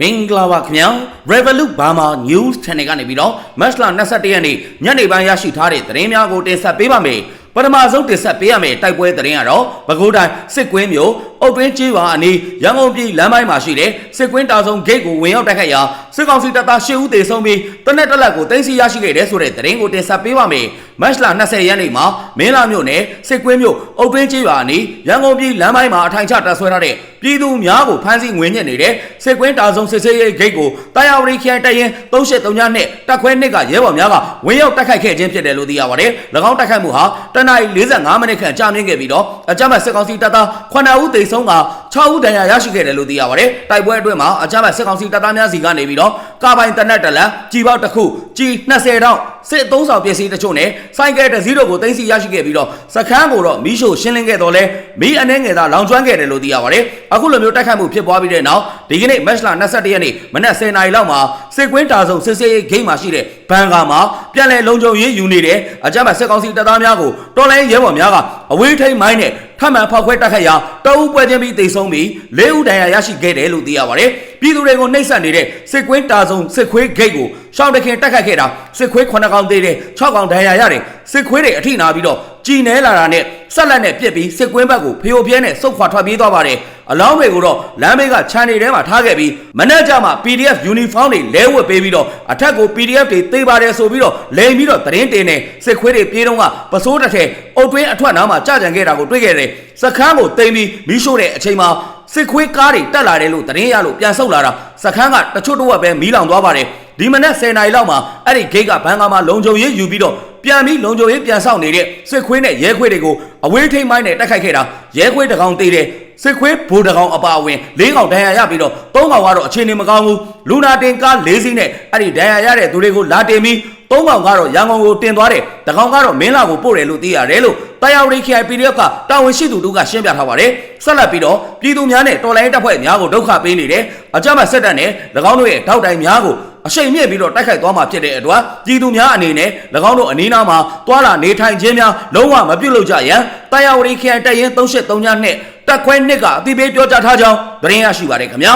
မင်္ဂလာပါခင်ဗျာ Revolut Burma News Channel ကနေပြီးတော့မတ်လ22ရက်နေ့ညနေပိုင်းရရှိထားတဲ့သတင်းများကိုတင်ဆက်ပေးပါမယ်ပထမဆုံးတင်ဆက်ပေးရမယ့်တိုက်ပွဲသတင်းကတော့ပဲခူးတိုင်းစစ်ကွင်းမြို့အုတ်တွင်းကျေးရွာအနီးရန်ကုန်ပြည်လမ်းပိုင်းမှာရှိတဲ့စစ်ကွင်းတာဆုံးဂိတ်ကိုဝင်ရောက်တိုက်ခိုက်ရာစစ်ကောင်စီတပ်သား10ဦးသေဆုံးပြီးတနက်တက်လက်ကိုတင်စီရရှိခဲ့တဲ့ဆိုတဲ့သတင်းကိုတင်ဆက်ပေးပါမယ် မတ်လ20ရက်နေ့မှာမင်းလာမြို့နယ်စစ်ကွင်းမြို့အုတ်တွင်းကျေးရွာအနီးရန်ကုန်ပြည်လမ်းပိုင်းမှာအထိုင်ချတပ်ဆွဲထားတဲ့ပြည်သူများကိုဖမ်းဆီးငွေညက်နေတဲ့စစ်ကွင်းတာဆုံးစစ်ဆေးရေးဂိတ်ကိုတာယာဝရီခရိုင်တရင်373နဲ့တက်ခွဲနှစ်ကရဲဘော်များကဝင်ရောက်တိုက်ခိုက်ခဲ့ခြင်းဖြစ်တယ်လို့သိရပါတယ်။၎င်းတိုက်ခိုက်မှုဟာတနအီ45မိနစ်ခန့်ကြာမြင့်ခဲ့ပြီးတော့အကြမ်းဖက်စစ်ကောင်စီတပ်သား9ဦးသေဆုံးက6ဦးဒဏ်ရာရရှိခဲ့တယ်လို့သိရပါတယ်။တိုက်ပွဲအတွင်းမှာအကြမ်းဖက်စစ်ကောင်စီတပ်သားများစီကနေပြီးတော့ကာပိုင်တနက်တလက်ကြီးပေါက်တစ်ခုကြီး20တောင်စစ်အုံးဆောင်ပစ္စည်းတချို့နဲ့စိုက်ကဲတစ်စီးတို့ကိုတင်စီရရှိခဲ့ပြီးတော့စခန်းကိုတော့မီးရှို့ရှင်းလင်းခဲ့တော့လဲမီးအနေငယ်သာလောင်ကျွမ်းခဲ့တယ်လို့သိရပါတယ်။အခုလိုမျိုးတိုက်ခိုက်မှုဖြစ်ပွားပြီးတဲ့နောက်ဒီကနေ့မတ်လ22ရက်နေ့မနက်10:00နာရီလောက်မှာစစ်ကွင်းတာဆုံစစ်စေးဂိတ်မှာရှိတဲ့ဘန်ကာမှာပြန်လည်လုံခြုံရေးယူနေတဲ့အကြမ်းဖက်စစ်ကောင်စီတပ်သားများကိုတော်လိုင်းရဲဘော်များကအဝေးထိန်မိုင်းနဲ့ ထပ်မံဖောက်ခွဲတိုက်ခိုက်ရာတအုပ်ပွဲချင်းပြီးတိတ်ဆုံးပြီး၄ဦးဒဏ်ရာရရှိခဲ့တယ်လို့သိရပါတယ်။ပြည်သူတွေကိုနှိပ်စက်နေတဲ့စစ်ကွင်းတာဆုံစစ်ခွေးဂိတ်ကိုရှောင်းတခင်တိုက်ခိုက်ခဲ့တာစစ်ခွေး9កောင်သေးတယ်6កောင်ဒဏ်ရာရတယ်စစ်ခွေးတွေအထိနာပြီးတော့ကြည်နဲလာတာနဲ့ဆက်လက်နဲ့ပြစ်ပြီးစစ်ကွင်းဘက်ကိုဖျို့ပြဲနဲ့စုတ်ခွာထွက်ပြေးသွားပါတယ်။ အလောင်းတွေကိုတော့လမ်းဘေးကခြံတွေထဲမှာထားခဲ့ပြီးမနေ့ကမှ PDF uniform တွေလဲဝတ်ပေးပြီးတော့အထက်ကို PDF တွေသေးပါတယ်ဆိုပြီးတော့လိန်ပြီးတော့သတင်းတင်နေစစ်ခွေးတွေပြေးတော့ကပစိုးတစ်ထည်အုတ်တွင်းအထွက်နားမှာကြာကြံခဲ့တာကိုတွေ့ခဲ့တယ်။စခန်းကိုတိမ်ပြီးမီးရှို့တဲ့အချိန်မှာစစ်ခွေးကားတွေတက်လာတယ်လို့သတင်းရလို့ပြန်ဆုတ်လာတာစခန်းကတချို့တော့ပဲမီးလောင်သွားပါတယ်။ဒီမနက်10:00နာရီလောက်မှာအဲ့ဒီဂိတ်ကဘန်ကာမှာလုံခြုံရေးယူပြီးတော့ပြန်ပြီးလုံခြုံရေးပြန်ဆောင်နေတဲ့စစ်ခွေးနဲ့ရဲခွေးတွေကိုအဝေးထိန်မိုင်းနဲ့တိုက်ခိုက်ခဲ့တာရဲခွေးတကောင်သေးတယ် စစ်ခွေးဘိုးတကောင်အပါအဝင်၄ကောင်ဒဏ်ရာရပြီးတော့၃ကောင်ကတော့အခြေအနေမကောင်းဘူးလူနာတင်ကား၄စီးနဲ့အဲ့ဒီဒဏ်ရာရတဲ့သူတွေကိုလာတင်ပြီးသုံးကောင်ကတော့ရန်ကုန်ကိုတင်သွားတယ်တကောင်ကတော့မင်းလာကိုပို့တယ်လို့သိရတယ်လို့တာယာဝရီ KIPDF ကတာဝန်ရှိသူတို့ကရှင်းပြထားပါတယ်ဆက်လက်ပြီးတော့ပြည်သူများနဲ့တော်လိုင်းတပ်ဖွဲ့များကိုဒုက္ခပေးနေတယ်အကြမ်းဖက်စစ်တပ်နဲ့၎င်းတို့ရဲ့ထောက်တိုင်များကိုအရှိန်မြင့်ပြီးတော့တိုက်ခိုက်သွားမှာဖြစ်တဲ့အတွက်ပြည်သူများအနေနဲ့၎င်းတို့အနီးနားမှာတွာလာနေထိုင်ခြင်းများလုံးဝမပြုတ်လို့ကြရန်တာယာဝရီ KI တပ်ရင်း383ညနဲ့ တက်ခွဲနှစ်ကအတိပေးပြောကြားထားကြောင်းသတင်းရရှိပါတယ်ခင်ဗျာ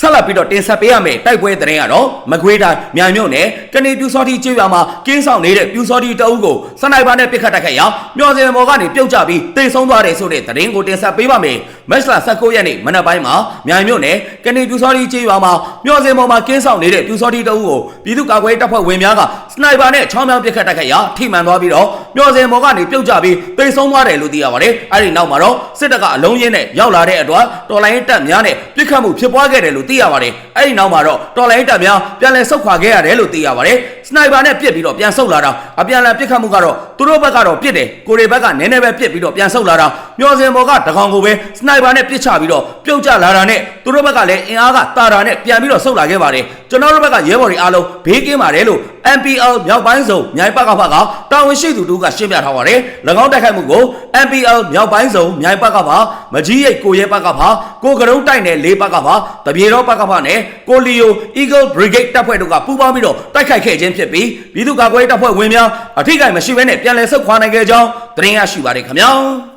ဆက်လက်ပြီးတော့တင်ဆက်ပေးရမယ့်တိုက်ပွဲသတင်းကတော့မကွေးတိုင်းမြိုင်မြို့နယ်ကနေပြူစောတိကျေးရွာမှာကင်းဆောင်နေတဲ့ပြူစောတိတအုပ်ကိုစနိုက်ပါနဲ့ပစ်ခတ်တိုက်ခိုက်ရာမျောစင်မော်ကနေပြုတ်ကျပြီးတိတ်ဆုံးသွားတယ်ဆိုတဲ့သတင်းကိုတင်ဆက်ပေးပါမယ်။မက်စလာ19ရက်နေ့မနက်ပိုင်းမှာမြိုင်မြို့နယ်ကနေပြူစောတိကျေးရွာမှာမျောစင်မော်မှာကင်းဆောင်နေတဲ့ပြူစောတိတအုပ်ကိုပြည်သူ့ကာကွယ်တပ်ဖွဲ့ဝင်များကစနိုက်ပါနဲ့ချောင်းမြောင်းပစ်ခတ်တိုက်ခိုက်ရာထိမှန်သွားပြီးတော့မျောစင်မော်ကနေပြုတ်ကျပြီးတိတ်ဆုံးသွားတယ်လို့သိရပါတယ်။အဲဒီနောက်မှာတော့စစ်တပ်ကအလုံးရင်းနဲ့ရောက်လာတဲ့အတွက်တော်လိုင်းတပ်များနဲ့ပစ်ခတ်မှုဖြစ်ပွားခဲ့တယ်လို့သိရပါတယ်။အဲဒီနောက်မှာတော့တော်လိုင်းတပ်များပြန်လည်ဆုတ်ခွာခဲ့ရတယ်လို့သိရပါတယ်။စ နိုက်ပါနဲ့ပစ်ပြီးတော့ပြန်ဆုတ်လာတာအပြန်အလှန်ပစ်ခတ်မှုကတော့သူတို့ဘက်ကတော့ပစ်တယ်ကိုရီဘက်ကနည်းနည်းပဲပစ်ပြီးတော့ပြန်ဆုတ်လာတာမျောစင်ဘော်ကတကောင်ကိုပဲစနိုက်ပါနဲ့ပစ်ချပြီးတော့ပြုတ်ကျလာတာနဲ့သူတို့ဘက်ကလည်းအင်အားကတာတာနဲ့ပြန်ပြီးတော့ဆုတ်လာခဲ့ပါတယ်ကျွန်တော်တို့ဘက်ကရဲဘော်တွေအားလုံးဘေးကင်းပါတယ်လို့ MPL မြောက်ပိုင်းစုံမြိုင်ပကဖကတာဝန်ရှိသူတို့ကရှင်းပြထားပါတယ်၎င်းတိုက်ခိုက်မှုကို MPL မြောက်ပိုင်းစုံမြိုင်ပကဖမကြီးရိတ်ကိုရဲပကဖကိုကရုံးတိုက်နယ်လေးပကဖတပြေတော်ပကဖနဲ့ကိုလီယို Eagle Brigade တပ်ဖွဲ့တို့ကပူးပေါင်းပြီးတော့တိုက်ခိုက်ခဲ့ခြင်းဖြစ်ပြီးပြည်သူ့ကာကွယ်ရေးတပ်ဖွဲ့ဝင်များအထိကိမရှိဘဲနဲ့ပြန်လည်ဆုတ်ခွာနိုင်ခဲ့ကြောင်းသတင်းရရှိပါတယ်ခင်ဗျာ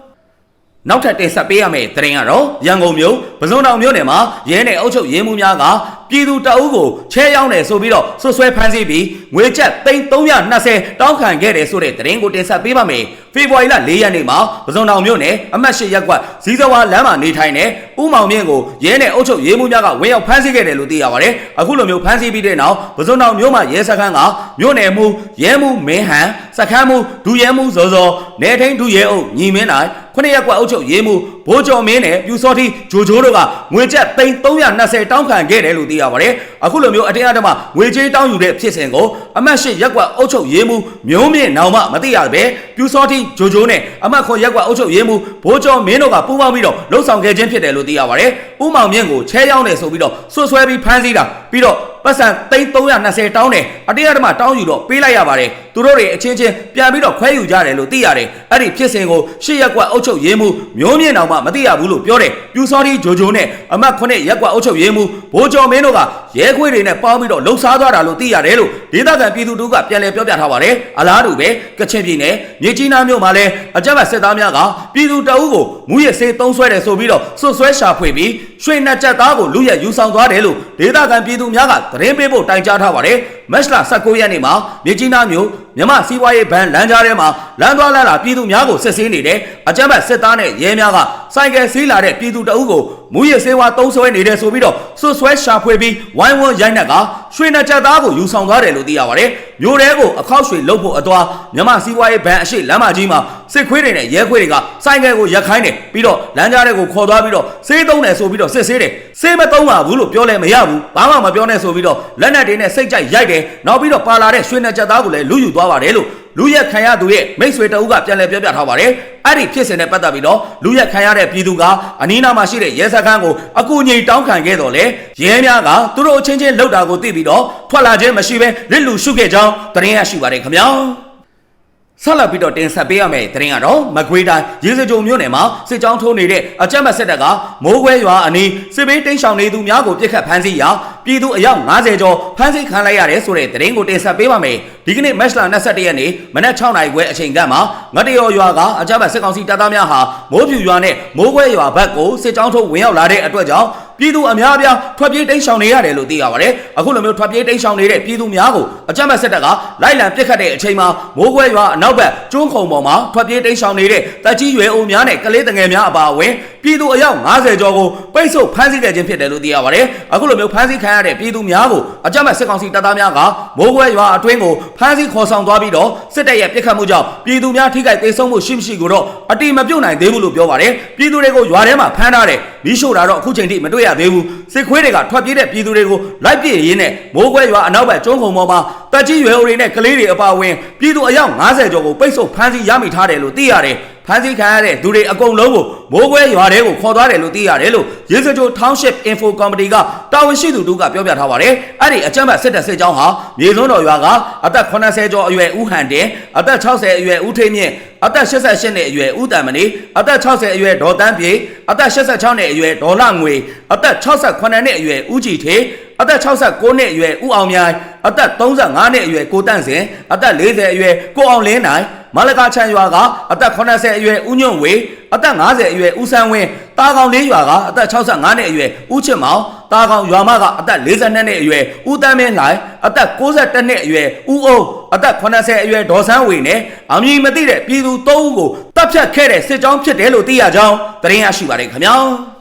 နောက်ထပ်တင်ဆက်ပေးရမယ့်သတင်းကတော့ရန်ကုန်မြို့ပစုံတောင်မြို့နယ်မှာရဲနယ်အုပ်ချုပ်ရေးမှုများကပြည်သူတအုပ်ကိုချဲရောက်တယ်ဆိုပြီးတော့ဆွဆွဲဖမ်းဆီးပြီးငွေကျပ်320တောင်းခံခဲ့တယ်ဆိုတဲ့သတင်းကိုတင်ဆက်ပေးပါမယ်။ဖေဖော်ဝါရီလ4ရက်နေ့မှာပစုံတောင်မြို့နယ်အမှတ်၈ရပ်ကွက်ဇီးစဝါလမ်းမှာနေထိုင်တဲ့ဦးမောင်မြင့်ကိုရဲနယ်အုပ်ချုပ်ရေးမှုများကဝင်ရောက်ဖမ်းဆီးခဲ့တယ်လို့သိရပါတယ်။အခုလိုမျိုးဖမ်းဆီးပြီးတဲ့နောက်ပစုံတောင်မြို့မှာရဲစခန်းကမြို့နယ်မှုရဲမှုမင်းဟန်စခန်းမှုဒူရဲမှုဇော်ဇော်နေထိန်ဒူရဲအုပ်ညီမင်းနိုင် ခုနှစ်ရက်ကွက်အုပ်ချုပ်ရေးမှု ဘိုးကျော်မင်းနဲ့ပြူစောတိဂျိုဂျိုးတို့ကငွေကျပ်320တောင်းခံခဲ့တယ်လို့သိရပါတယ်။အခုလိုမျိုးအတင်းအဓမ္မငွေကြေးတောင်းယူတဲ့ဖြစ်စဉ်ကိုအမတ်ရှိရက်ကွက်အုပ်ချုပ်ရေးမှုမျိုးမြင့်နောင်မမသိရပဲပြူစောတိဂျိုဂျိုးနဲ့အမတ်ခွန်ရက်ကွက်အုပ်ချုပ်ရေးမှုဘိုးကျော်မင်းတို့ကပူးပေါင်းပြီးတော့လှုပ်ဆောင်ခဲ့ခြင်းဖြစ်တယ်လို့သိရပါတယ်။ဥမောင်မြင့်ကိုချဲရောက်တယ်ဆိုပြီးတော့ဆွဆွဲပြီးဖမ်းဆီးတာပြီးတော့ပတ်စံ320တောင်းတယ်အတင်းအဓမ္မတောင်းယူတော့ပေးလိုက်ရပါတယ်သူတို့တွေအချင်းချင်းပြန်ပြီးတော့ခွဲယူကြတယ်လို့သိရတယ်အဲ့ဒီဖြစ်စဉ်ကိုရှစ်ရက်ကွက်အုပ်ချုပ်ရေးမှုမျိုးမြင့်အောင်မှမသိရဘူးလို့ပြောတယ်ပြူစောတိဂျိုဂျိုနဲ့အမတ်ခုနှစ်ရက်ကွက်အုပ်ချုပ်ရေးမှုဘိုးကျော်မင်းတို့ကရဲခွေးတွေနဲ့ပေါင်းပြီးတော့လှုပ်ရှားသွားတာလို့သိရတယ်လို့ဒေသခံပြည်သူတို့ကပြန်လည်ပြောပြထားပါတယ်အလားတူပဲကချင်ပြည်နယ်မြေကြီးနားမြို့မှာလည်းအကြမ်းဖက်စစ်သားများကပြည်သူတအုပ်ကိုမူရစေးသုံးဆွဲတယ်ဆိုပြီးတော့ဆွဆွဲရှာဖွေပြီးရွှေနှစ်ချက်သားကိုလူရက်ယူဆောင်သွားတယ်လို့ဒေသခံပြည်သူများကသတင်းပေးဖို့တိုင်ကြားထားပါတယ်မက်စလာ19ရက်နေ့မှာမြကြီးနားမြို့မြမစီးပွားရေးဘဏ်လမ်းကြားထဲမှာလမ်းသွားလမ်းလာပြည်သူများကိုစစ်ဆေးနေတဲ့အကြမ်းဖက်စစ်သားနဲ့ရဲများကစိုက်ကယ်စီးလာတဲ့ပြည်သူတအုပ်ကိုမူရစေဝါသုံးဆွဲနေတယ်ဆိုပြီးတော့ဆွဆွဲရှာဖွေပြီးဝိုင်းဝန်းရိုက်နှက်ကရွှေနှစ်ချက်သားကိုယူဆောင်သွားတယ်လို့သိရပါတယ်မြို့ထဲကိုအခောက်ရွှေလုတ်ဖို့အသွားမြမစီးပွားရေးဘဏ်အရှိလမ်းမကြီးမှာစစ်ခွေးတွေနဲ့ရဲခွေးတွေကစိုက်ကယ်ကိုရက်ခိုင်းတယ်ပြီးတော့လမ်းကြားထဲကိုခေါ်သွားပြီးတော့စေးသုံးတယ်ဆိုပြီးတော့စစ်ဆေးတယ်စေးမသုံးပါဘူးလို့ပြောလဲမရဘူးဘာမှမပြောနဲ့ဆိုပြီးတော့လက်နက်တွေနဲ့စိတ်ကြိုက်ရိုက်တယ်နောက်ပြီးတော့ပါလာတဲ့ရွှေနှစ်ချက်သားကိုလည်းလူယူသွားပါတယ်လို့ လူရက်ခံရသူရဲ့မိတ်ဆွေတအုပ်ကပြန်လည်ပြောပြထားပါတယ်အဲ့ဒီဖြစ်စဉ်နဲ့ပတ်သက်ပြီးတော့လူရက်ခံရတဲ့ပြည်သူကအနီးနားမှာရှိတဲ့ရဲစခန်းကိုအကူအညီတောင်းခံခဲ့တော့လေရဲများကသူတို့အချင်းချင်းလှုပ်တာကိုသိပြီးတော့ထွက်လာခြင်းမရှိဘဲလစ်လူရှုခဲ့ကြောင်းသတင်းရရှိပါတယ်ခင်ဗျာ ဆက်လက်ပြီးတော့တင်ဆက်ပေးရမယ့်သတင်းကတော့မကွေးတိုင်းရေစကြိုမြို့နယ်မှာစစ်ကြောင်းထိုးနေတဲ့အကြမ်းဖက်စစ်တပ်ကမိုးခွဲရွာအနီးစစ်ဘေးတိမ်းရှောင်နေသူများကိုပြစ်ခတ်ဖမ်းဆီးရာပြည်သူအယောက်90ကျော်ဖမ်းဆီးခံလိုက်ရတယ်ဆိုတဲ့သတင်းကိုတင်ဆက်ပေးပါမယ်။ဒီကနေ့မတ်လ22ရက်နေ့မနက်6နာရီခွဲအချိန်ကမှာငတ်တရော်ရွာကအကြမ်းဖက်စစ်ကောင်စီတပ်သားများဟာမိုးဖြူရွာနဲ့မိုးခွဲရွာဘက်ကိုစစ်ကြောင်းထိုးဝင်ရောက်လာတဲ့အတွက်ကြောင့် ပြည်သူအများအပြားထွက်ပြေးတိမ်းရှောင်နေရတယ်လို့သိရပါတယ်။အခုလိုမျိုးထွက်ပြေးတိမ်းရှောင်နေတဲ့ပြည်သူများကိုအကြမ်းဖက်စစ်တပ်ကလိုက်လံပစ်ခတ်တဲ့အချိန်မှာမိုးခွဲရွာအနောက်ဘက်ကျွန်းခုံပေါ်မှာထွက်ပြေးတိမ်းရှောင်နေတဲ့တပ်ကြီးရွယ်အိုများနဲ့ကလေးတငယ်များအပါအဝင် ပြည်သူအယောက်90ကျော်ကိုပိတ်ဆို့ဖမ်းဆီးခဲ့ခြင်းဖြစ်တယ်လို့သိရပါတယ်။အခုလိုမျိုးဖမ်းဆီးခံရတဲ့ပြည်သူများကိုအကြမ်းဖက်စစ်ကောင်စီတပ်သားများကမိုးခွဲရွာအတွင်းကိုဖမ်းဆီးခေါ်ဆောင်သွားပြီးတော့စစ်တပ်ရဲ့ပစ်ခတ်မှုကြောင့်ပြည်သူများထိခိုက်ဒေဆုံးမှုရှိမရှိကိုတော့အတိမပြုတ်နိုင်သေးဘူးလို့ပြောပါတယ်။ပြည်သူတွေကိုရွာထဲမှာဖမ်းထားတယ်။မီးရှို့တာတော့အခုချိန်ထိမတွေ့ရသေးဘူး။စစ်ခွေးတွေကထွက်ပြေးတဲ့ပြည်သူတွေကိုလိုက်ပြည့်ရင်းနဲ့မိုးခွဲရွာအနောက်ဘက်ကျွန်းခုံပေါ်မှာတက်ကြီးရွယ်အိုတွေနဲ့ကလေးတွေအပါအဝင်ပြည်သူအယောက်90ကျော်ကိုပိတ်ဆို့ဖမ်းဆီးရမိထားတယ်လို့သိရတယ်။ ဖမ်းဆီးခံရတဲ့သူတွေအကုန်လုံးကိုမိုးခွဲရွာထဲကိုခေါ်သွားတယ်လို့သိရတယ်လို့ရေစကြို Township Info Company ကတာဝန်ရှိသူတို့ကပြောပြထားပါတယ်။အဲ့ဒီအကြမ်းဖက်စစ်တပ်စစ်ကြောင်းဟာမြေစွန်းတော်ရွာကအသက်80ကျော်အရွယ်ဦးဟန်တင်အသက်60အရွယ်ဦးထိန်မြင့်အသက်88နှစ်အရွယ်ဦးတန်မဏီအသက်60အရွယ်ဒေါ်တန်းပြေအသက်86နှစ်အရွယ်ဒေါ်လာငွေအသက်68နှစ်အရွယ်ဦးကြည်ထေ အသက်69နှစ်အရွယ်ဦးအောင်မြိုင်အသက်35နှစ်အရွယ်ကိုတန့်စင်အသက်40အရွယ်ကိုအောင်လင်းနိုင်မလကာချန်ရွာကအသက်80အရွယ်ဦးညွန့်ဝေအသက်50အရွယ်ဦးဆန်းဝင်းတာကောင်လေးရွာကအသက်65နှစ်အရွယ်ဦးချစ်မောင်တာကောင်ရွာမကအသက်42နှစ်အရွယ်ဦးတန်းမင်းလှိုင်အသက်62နှစ်အရွယ်ဦးအုံးအသက်80အရွယ်ဒေါ်ဆန်းဝေနဲ့အမည်မသိတဲ့ပြည်သူ3ဦးကိုတပ်ဖြတ်ခဲ့တဲ့စစ်ကြောင်းဖြစ်တယ်လို့သိရကြောင်းသတင်းရရှိပါတယ်ခင်ဗျာ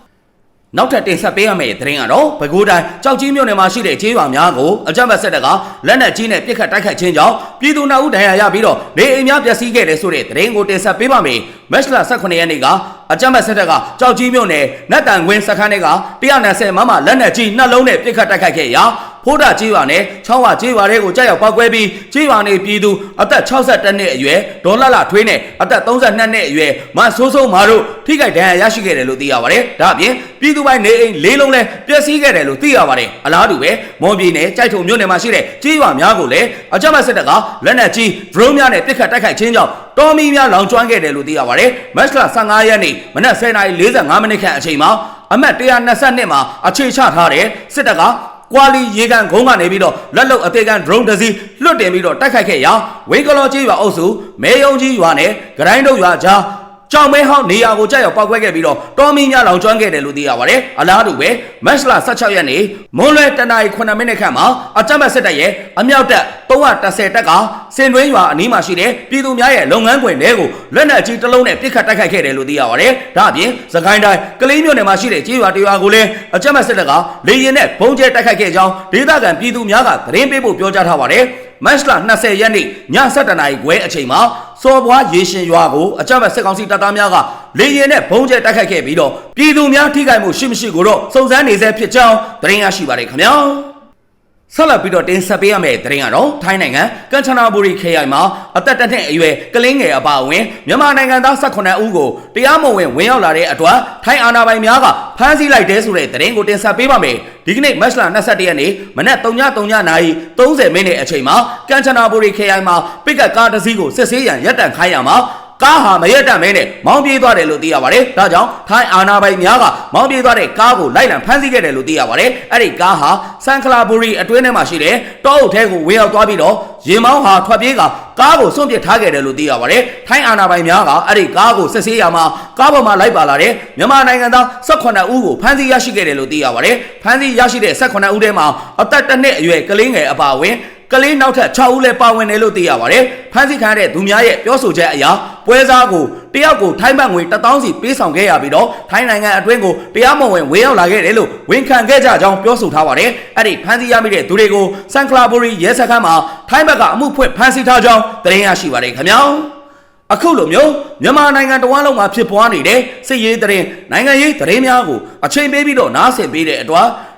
နောက်ထပ်တင်ဆက်ပေးရမယ့်သတင်းကတော့ပဲခူးတိုင်းကြောက်ကြီးမြို့နယ်မှာရှိတဲ့ခြေရွာများကိုအကြမ်းဖက်စစ်တပ်ကလက်နက်ကြီးနဲ့ပစ်ခတ်တိုက်ခိုက်ခြင်းကြောင့်ပြည်သူနှအုပ်ဒဏ်ရာရပြီးတော့နေအိမ်များပျက်စီးခဲ့တယ်ဆိုတဲ့သတင်းကိုတင်ဆက်ပေးပါမယ်။မက်လ18ရက်နေ့ကအကြမ်းဖက်စစ်တပ်ကကြောက်ကြီးမြို့နယ်နတ်တန်ကွင်းစခန်းတွေက190မမလက်နက်ကြီးနှလုံးနဲ့ပစ်ခတ်တိုက်ခိုက်ခဲ့ရာ ဖိုးတာကြီးရွာနဲ့ချောင်းဝကြီးရွာတွေကိုကြောက်ရောက်ပောက်ကွဲပြီးကြီးရွာနေပြည်သူအသက်62နှစ်အရွယ်ဒေါ်လာလာထွေးနဲ့အသက်32နှစ်အရွယ်မဆိုးဆိုးမာတို့ထိခိုက်ဒဏ်ရာရရှိခဲ့တယ်လို့သိရပါတယ်။ဒါအပြင်ပြည်သူပိုင်းနေအိမ်လေးလုံးလည်းပျက်စီးခဲ့တယ်လို့သိရပါတယ်။အလားတူပဲမွန်ပြည်နယ်ကြိုက်ထုံမြို့နယ်မှာရှိတဲ့ကြီးရွာများကိုလည်းအကြမ်းဖက်စစ်တပ်ကလက်နက်ကြီး drone များနဲ့ပစ်ခတ်တိုက်ခိုက်ခြင်းကြောင့်တော်မီများလောင်ကျွမ်းခဲ့တယ်လို့သိရပါတယ်။မတ်လ15ရက်နေ့မနက်10:45မိနစ်ခန့်အချိန်မှာအမှတ်122မှာအခြေချထားတဲ့စစ်တပ်က ကွာလီရေကန်ခုံးကနေပြီးတော့လက်လုံအသေးကန် drone တစ်စီးလွတ်တင်ပြီးတော့တိုက်ခိုက်ခဲ့ရာဝင်းကလောကြီးရွာအုပ်စုမဲယုံကြီးရွာနဲ့ဂရိုင်းတို့ရွာကြား ကြောင်မဲဟောင်းနေရာကိုကြောက်ရောက်ပောက်ကွဲခဲ့ပြီးတော့တော်မီများလောင်ကျွမ်းခဲ့တယ်လို့သိရပါတယ်။အလားတူပဲမတ်လ16ရက်နေ့မွန်းလွဲတနာရီ9မိနစ်ခန့်မှာအကြမ်းဖက်စစ်တပ်ရဲ့အမြောက်တပ်310တပ်ကစင်တွင်းရွာအနီးမှာရှိတဲ့ပြည်သူများရဲ့လုပ်ငန်းခွင်တွေကိုလက်နက်ကြီးတစ်လုံးနဲ့ပစ်ခတ်တိုက်ခိုက်ခဲ့တယ်လို့သိရပါတယ်။ဒါအပြင်သခိုင်းတိုင်းကလေးမြို့နယ်မှာရှိတဲ့ကြေးရွာတရွာကိုလည်းအကြမ်းဖက်စစ်တပ်ကလေရင်နဲ့ဘုံကျဲတိုက်ခိုက်ခဲ့ကြောင်းဒေသခံပြည်သူများကသတင်းပေးဖို့ပြောကြားထားပါတယ်။မတ်လ20ရက်နေ့ည7:00နာရီခွဲအချိန်မှာ စော်ဘွားရေရှင်ရွာကိုအကြမ်းဖက်စစ်ကောင်စီတပ်သားများကလေရင်နဲ့ဘုံကျဲတိုက်ခိုက်ခဲ့ပြီးတော့ပြည်သူများထိခိုက်မှုရှိမရှိကိုတော့စုံစမ်းနေဆဲဖြစ်ကြောင်းသတင်းရရှိပါတယ်ခင်ဗျာ။ ဆက်လက်ပြီးတော့တင်ဆက်ပေးရမယ့်သတင်းကတော့ထိုင်းနိုင်ငံကမ်ချနာဘူရီခရိုင်မှာအသက်တစ်နှစ်အရွယ်ကလေးငယ်အပါအဝင်မြန်မာနိုင်ငံသား18ဦးကိုတရားမဝင်ဝင်ရောက်လာတဲ့အတွက်ထိုင်းအာဏာပိုင်များကဖမ်းဆီးလိုက်တဲ့ဆိုတဲ့သတင်းကိုတင်ဆက်ပေးပါမယ်။ဒီကနေ့မတ်လ22ရက်နေ့မနက်3:30နာရီ30မိနစ်အချိန်မှာကမ်ချနာဘူရီခရိုင်မှာပစ်ကပ်ကားတစ်စီးကိုစစ်ဆေးရန်ရပ်တန့်ခိုင်းရမှာ ကားဟာမရက်တတ်မဲနဲ့မောင်းပြေးသွားတယ်လို့သိရပါတယ်။ဒါကြောင့်ထိုင်းအာနာပိုင်များကမောင်းပြေးသွားတဲ့ကားကိုလိုက်လံဖမ်းဆီးခဲ့တယ်လို့သိရပါတယ်။အဲ့ဒီကားဟာဆန်ခလာဘူရီအတွင်းထဲမှာရှိတဲ့တောအုပ်ထဲကိုဝင်ရောက်သွားပြီးတော့ရင်မောင်းဟာထွက်ပြေးကကားကိုစွန့်ပစ်ထားခဲ့တယ်လို့သိရပါတယ်။ထိုင်းအာနာပိုင်များကအဲ့ဒီကားကိုစစ်ဆေးရမှာကားပေါ်မှာလိုက်ပါလာတဲ့မြန်မာနိုင်ငံသား18ဦးကိုဖမ်းဆီးရရှိခဲ့တယ်လို့သိရပါတယ်။ဖမ်းဆီးရရှိတဲ့18ဦးထဲမှာအသက်တစ်နှစ်အရွယ်ကလေးငယ်အပါအဝင် ကလေးနောက်ထပ်6ဦးလည်းပါဝင်တယ်လို့သိရပါတယ်။ဖမ်းဆီးခံရတဲ့သူများရဲ့ပြောဆိုချက်အရပွဲစားကိုတယောက်ကိုထိုင်းဘတ်ငွေ1000စီပေးဆောင်ခဲ့ရပြီးတော့ထိုင်းနိုင်ငံအတွင်းကိုတရားမဝင်ဝင်ရောက်လာခဲ့တယ်လို့ဝန်ခံခဲ့ကြကြောင်းပြောဆိုထားပါတယ်။အဲ့ဒီဖမ်းဆီးရမိတဲ့သူတွေကိုစန်ကလာဘူရီရဲစခန်းမှာထိုင်းဘက်ကအမှုဖွင့်ဖမ်းဆီးထားကြောင်းသတင်းရရှိပါတယ်ခင်ဗျာ။အခုလိုမျိုးမြန်မာနိုင်ငံတော်ဝန်လုံးမှာဖြစ်ပွားနေတဲ့စစ်ရေးတရင်နိုင်ငံရေးတရင်များကိုအချိန်ပေးပြီးတော့နားဆင်ပေးတဲ့အတွက်